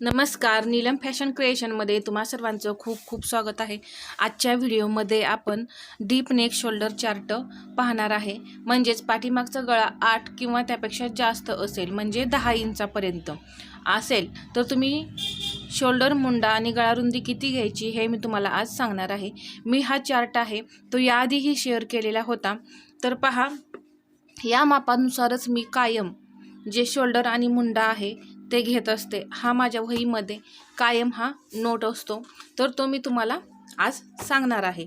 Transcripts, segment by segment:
नमस्कार नीलम फॅशन क्रिएशनमध्ये तुम्हा सर्वांचं खूप खूप स्वागत आहे. आजच्या व्हिडिओमध्ये आपण डीप नेक शोल्डर चार्ट पाहणार आहे. म्हणजेच पाठीमागचा गळा आठ किंवा त्यापेक्षा जास्त असेल म्हणजे दहा इंचापर्यंत असेल तर तुम्ही शोल्डर मुंडा आणि गळारुंदी किती घ्यायची हे मी तुम्हाला आज सांगणार आहे. मी हा चार्ट आहे तो याआधीही शेअर केलेला होता. तर पहा या मापानुसारच मी कायम जे शोल्डर आणि मुंडा आहे ते घेत असते. हा माझ्या वहीमध्ये कायम हा नोट असतो. तर तो मी तुम्हाला आज सांगणार आहे.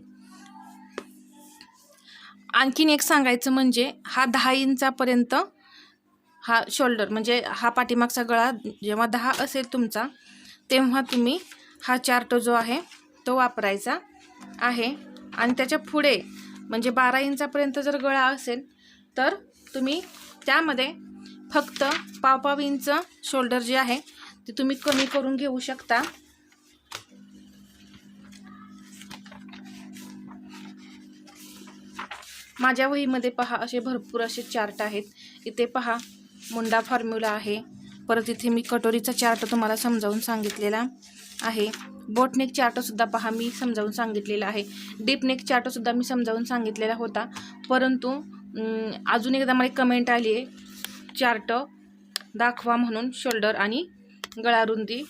आणखीन एक सांगायचं म्हणजे हा दहा इंचापर्यंत हा शोल्डर म्हणजे हा पाठीमागचा गळा जेव्हा दहा असेल तुमचा तेव्हा तुम्ही हा चार्ट जो आहे तो वापरायचा आहे. आणि त्याच्या पुढे म्हणजे बारा इंचापर्यंत जर गळा असेल तर तुम्ही त्यामध्ये फक्त पाव पाव इंच शोल्डर जे आहे ते तुम्ही कमी करून घेऊ शकता. माझ्या वहीमध्ये पहा असे भरपूर असे चार्ट आहेत. इथे पहा मुंडा फॉर्म्युला आहे. परत इथे मी कटोरीचा चार्ट तुम्हाला समजावून सांगितलेला आहे. बोटनेक चार्टसुद्धा पहा मी समजावून सांगितलेला आहे. डीपनेक चार्टसुद्धा मी समजावून सांगितलेला होता. परंतु अजून एकदा मला कमेंट आली आहे चार्ट दाखवा म्हणून शोल्डर आणि गळारुंदी.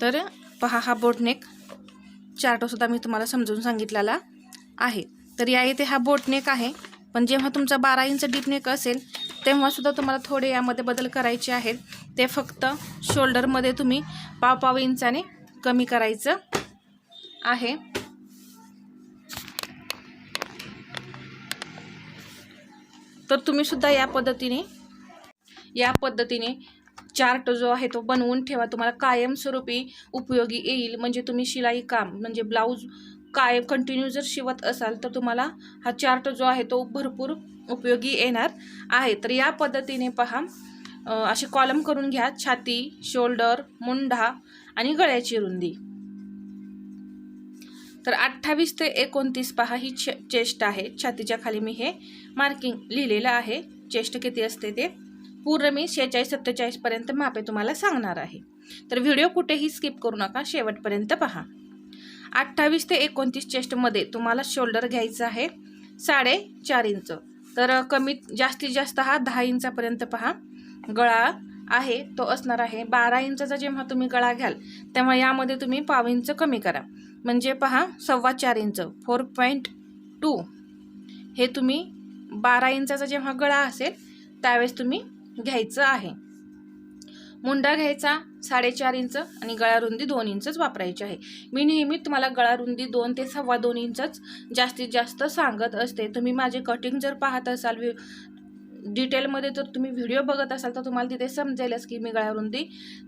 तर पहा हा बोटनेक चार्टसुद्धा मी तुम्हाला समजून सांगितलेला आहे. तर या इथे हा बोटनेक आहे पण जेव्हा तुमचा बारा इंच डीपनेक असेल तेव्हासुद्धा तुम्हाला थोडे यामध्ये बदल करायचे आहेत. ते फक्त शोल्डरमध्ये तुम्ही पाव पाव इंचाने कमी करायचं आहे. तर तुम्ही सुद्धा या पद्धतीने या पद्धतीने चार्ट जो आहे तो बनवून ठेवा. तुम्हाला कायमस्वरूपी उपयोगी येईल. म्हणजे तुम्ही शिलाई काम म्हणजे ब्लाऊज कायम कंटिन्यू जर शिवत असाल तर तुम्हाला हा चार्ट जो आहे तो भरपूर उपयोगी येणार आहे. तर या पद्धतीने पहा असे कॉलम करून घ्या. छाती शोल्डर मुंढा आणि गळ्याची रुंदी. तर अठ्ठावीस ते एकोणतीस पहा ही चे चेस्ट आहे. छातीच्या खाली मी हे मार्किंग लिहिलेलं आहे. चेस्ट किती असते ते? पूर्ण मी शेहेचाळीस सत्तेचाळीसपर्यंत मापे तुम्हाला सांगणार आहे. तर व्हिडिओ कुठेही स्किप करू नका शेवटपर्यंत पहा. अठ्ठावीस ते एकोणतीस चेस्टमध्ये तुम्हाला शोल्डर घ्यायचं आहे साडेचार इंच. तर कमीत जास्तीत जास्त हा दहा इंचापर्यंत पहा. गळा आहे तो असणार आहे बारा इंचाचा जेव्हा तुम्ही गळा घ्याल तेव्हा यामध्ये तुम्ही पाव इंच कमी करा. म्हणजे पहा सव्वा चार इंच फोर पॉईंट टू हे तुम्ही बारा इंचाचा जेव्हा गळा असेल त्यावेळेस तुम्ही घ्यायचं आहे. मुंडा घ्यायचा साडेचार इंच आणि गळारुंदी दोन इंचच वापरायची आहे. मी नेहमी तुम्हाला गळारुंदी दोन ते सव्वा दोन इंचच जास्तीत जास्त सांगत असते. तुम्ही माझे कटिंग जर पाहत असाल व्हि डिटेलमध्ये जर तुम्ही व्हिडिओ बघत असाल तर तुम्हाला तिथे समजेलच की मी गळारुंदी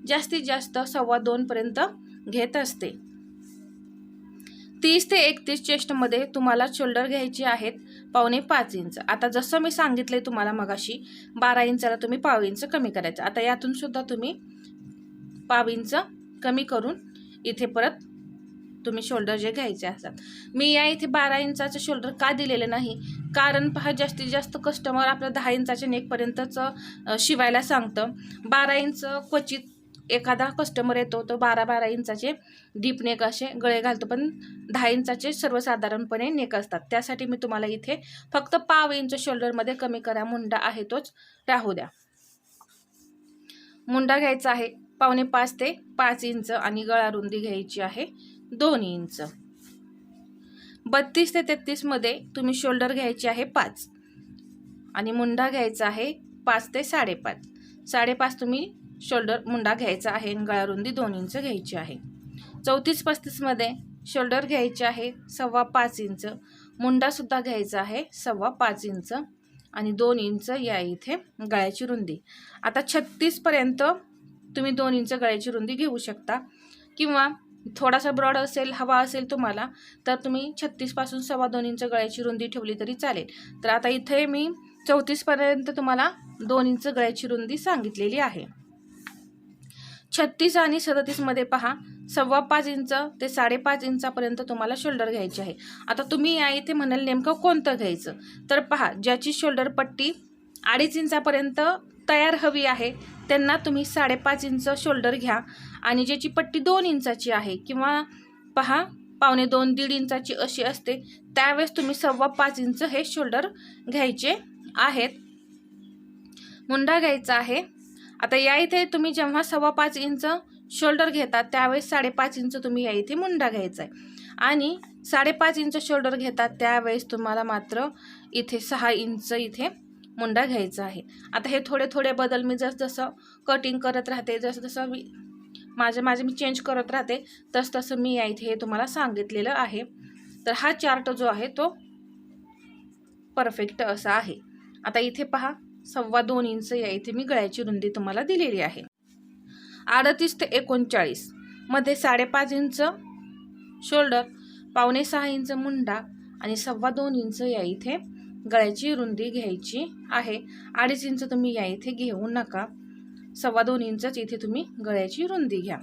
जास्तीत जास्त सव्वा दोनपर्यंत घेत असते. तीस ते एकतीस चेस्टमध्ये तुम्हाला शोल्डर घ्यायचे आहेत पावणे पाच इंच. आता जसं मी सांगितले तुम्हाला मगाशी बारा इंचाला तुम्ही पाव इंच कमी करायचं. आता यातून सुद्धा तुम्ही पाव इंच कमी करून इथे परत तुम्ही शोल्डर जे घ्यायचे असतात. मी या इथे बारा इंचाचं शोल्डर का दिलेलं नाही? कारण पहा जास्तीत जास्त कस्टमर आपलं दहा इंचाच्या नेकपर्यंतच शिवायला सांगतं. बारा इंच क्वचित एखादा कस्टमर येतो तो बारा बारा इंचाचे डीप नेक असे गळे घालतो पण दहा इंचाचे सर्वसाधारणपणे नेक असतात. त्यासाठी मी तुम्हाला इथे फक्त पाव इंच शोल्डरमध्ये कमी करा. मुंडा आहे तोच. राहू द्या. मुंडा घ्यायचा आहे. पावणे पाच ते पाच इंच आणि गळा रुंदी घ्यायची आहे दोन इंच. बत्तीस ते तेहतीसमध्ये तुम्ही शोल्डर घ्यायची आहे पाच. आणि मुंडा घ्यायचा आहे पाच ते साडेपाच. साडेपाच तुम्ही शोल्डर मुंडा घ्यायचा आहे आणि गळारुंदी दोन इंच घ्यायची आहे. चौतीस पस्तीसमध्ये शोल्डर घ्यायचे आहे सव्वा पाच इंच. मुंडासुद्धा घ्यायचा आहे सव्वा पाच इंच आणि दोन इंच या इथे गळ्याची रुंदी. आता छत्तीसपर्यंत तुम्ही दोन इंच गळ्याची रुंदी घेऊ शकता. किंवा थोडासा ब्रॉड असेल हवा असेल तुम्हाला तर तुम्ही छत्तीसपासून सव्वा दोन इंच गळ्याची रुंदी ठेवली तरी चालेल. तर आता इथे मी चौतीसपर्यंत तुम्हाला दोन इंच गळ्याची रुंदी सांगितलेली आहे. छत्तीस आणि सदतीसमध्ये पहा सव्वा पाच इंच ते साडेपाच इंचापर्यंत तुम्हाला शोल्डर घ्यायची आहे. आता तुम्ही या इथे म्हणाल नेमकं कोणतं घ्यायचं? तर पहा ज्याची शोल्डर पट्टी अडीच इंचापर्यंत तयार हवी आहे त्यांना तुम्ही साडेपाच इंच शोल्डर घ्या. आणि ज्याची पट्टी दोन इंचाची आहे किंवा पहा पावणे दोन दीड इंचाची अशी असते त्यावेळेस तुम्ही सव्वा पाच इंच हे शोल्डर घ्यायचे आहेत. मुंडा घ्यायचा आहे. आता या इथे तुम्ही जेव्हा सव्वा पाच इंच शोल्डर घेतात त्यावेळेस साडेपाच इंच तुम्ही या इथे मुंडा घ्यायचा आहे. आणि साडेपाच इंच शोल्डर घेतात त्यावेळेस तुम्हाला मात्र इथे सहा इंच इथे मुंडा घ्यायचा आहे. आता हे थोडे थोडे बदल मी जसजसं कटिंग करत राहते जसं जसं मी माझं माझे मी चेंज करत राहते तसतसं मी या इथे हे तुम्हाला सांगितलेलं आहे. तर हा चार्ट जो आहे तो परफेक्ट असा आहे. आता इथे पहा सव्वा दोन इंच या इथे मी गळ्याची रुंदी तुम्हाला दिलेली आहे. अडतीस ते एकोणचाळीस. मध्ये साडेपाच इंच शोल्डर पावणे सहा इंच मुंडा आणि सव्वा दोन इंच या इथे गळ्याची रुंदी घ्यायची आहे. अडीच इंच तुम्ही या इथे घेऊ नका. सव्वा दोन इंचच इथे तुम्ही गळ्याची रुंदी घ्या.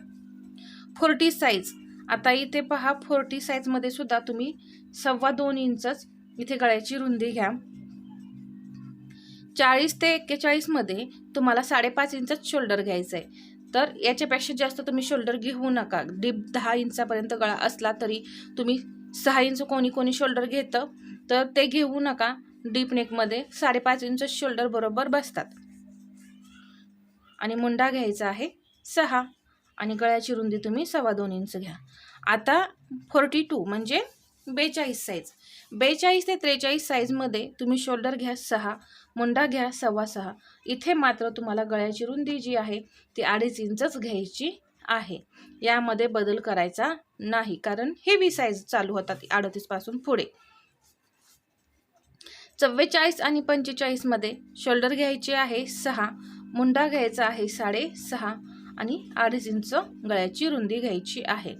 Forty size. आता इथे पहा फोर्टी साईजमध्ये सुद्धा तुम्ही सव्वा दोन इंचच इथे गळ्याची रुंदी घ्या. चाळीस ते एक्केचाळीसमध्ये तुम्हाला साडेपाच इंचच शोल्डर घ्यायचं आहे तर याच्यापेक्षा जास्त तुम्ही शोल्डर घेऊ नका. डीप दहा इंचापर्यंत गळा असला तरी तुम्ही सहा इंच कोणी कोणी शोल्डर घेतं तर ते घेऊ नका. डीप नेकमध्ये साडेपाच इंच शोल्डर बरोबर बसतात. आणि मुंडा घ्यायचा आहे सहा. आणि गळ्याची रुंदी तुम्ही सव्वा दोन इंच घ्या. आता फोर्टी टू म्हणजे बेचाळीस साईज बेचाळीस ते त्रेचाळीस साईजमध्ये तुम्ही शोल्डर घ्या सहा मुंडा घ्या सव्वा सहा. इथे मात्र तुम्हाला गळ्याची रुंदी जी आहे ती अडीच इंचच घ्यायची आहे. यामध्ये बदल करायचा नाही कारण हेवी साईज चालू होतात अडतीसपासून पुढे. चव्वेचाळीस आणि पंचेचाळीसमध्ये शोल्डर घ्यायचे आहे सहा मुंडा घ्यायचा आहे साडे सहा आणि अडीच इंच गळ्याची रुंदी घ्यायची आहे.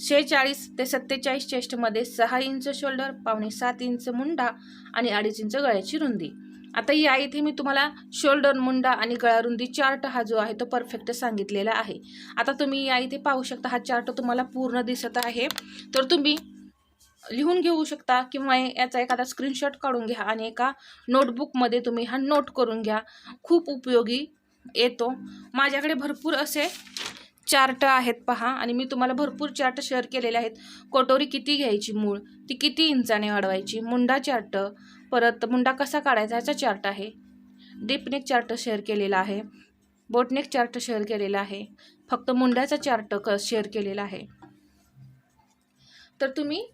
शेहेचाळीस ते सत्तेचाळीस चेस्टमध्ये सहा इंच शोल्डर पावणे सात इंच मुंडा आणि अडीच इंच गळ्याची रुंदी. आता या इथे मी तुम्हाला शोल्डर मुंडा आणि गळा रुंदी चार्ट हा जो आहे तो परफेक्ट सांगितलेला आहे. आता तुम्ही या इथे पाहू शकता हा चार्ट तुम्हाला पूर्ण दिसत आहे. तर तुम्ही लिहून घेऊ शकता किंवा याचा एखादा स्क्रीनशॉट काढून घ्या आणि एका नोटबुकमध्ये तुम्ही हा नोट करून घ्या. खूप उपयोगी येतो. माझ्याकडे भरपूर असे चार्ट आहेत पहा. आणि मी तुम्हाला भरपूर चार्ट शेअर केलेले आहेत. कोटोरी किती घ्यायची मूळ? ती किती इंचाने वाढवायची मुंडा चार्ट परत मुंडा कसा काढायचा ह्याचा चार्ट आहे. डीपनेक चार्ट शेअर केलेला आहे. बोटनेक चार्ट शेअर केलेला आहे. फक्त मुंड्याचा चार्ट क शेअर केलेला आहे. तर तुम्ही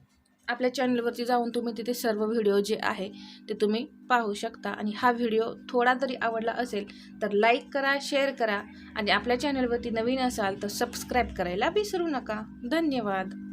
आपल्या चॅनलवरती जाऊन तुम्ही तिथे सर्व व्हिडिओ जे आहे ते तुम्ही पाहू शकता. आणि हा व्हिडिओ थोडा जरी आवडला असेल तर लाईक करा शेअर करा. आणि आपल्या चॅनलवरती नवीन असाल तर सबस्क्राईब करायला विसरू नका. धन्यवाद.